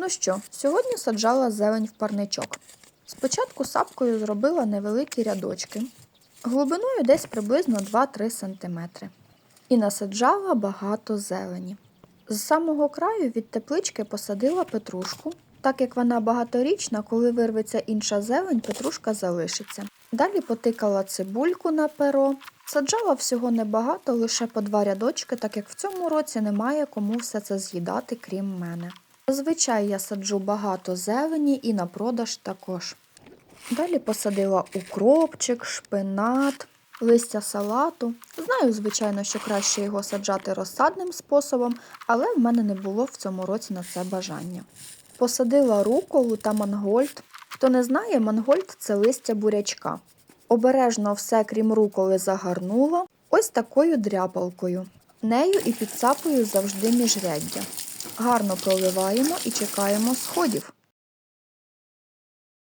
Ну що, сьогодні саджала зелень в парничок. Спочатку сапкою зробила невеликі рядочки, глибиною десь приблизно 2-3 см. І насаджала багато зелені. З самого краю від теплички посадила петрушку. Так як вона багаторічна, коли вирветься інша зелень, петрушка залишиться. Далі потикала цибульку на перо. Саджала всього небагато, лише по два рядочки, так як в цьому році немає кому все це з'їдати, крім мене. Зазвичай я саджу багато зелені і на продаж також. Далі посадила укропчик, шпинат, листя салату. Знаю, звичайно, що краще його саджати розсадним способом, але в мене не було в цьому році на це бажання. Посадила руколу та мангольд. Хто не знає, мангольд це листя бурячка. Обережно все, крім руколи, загарнула ось такою дряпалкою. Нею і підсапую завжди міжряддя. Гарно проливаємо і чекаємо сходів.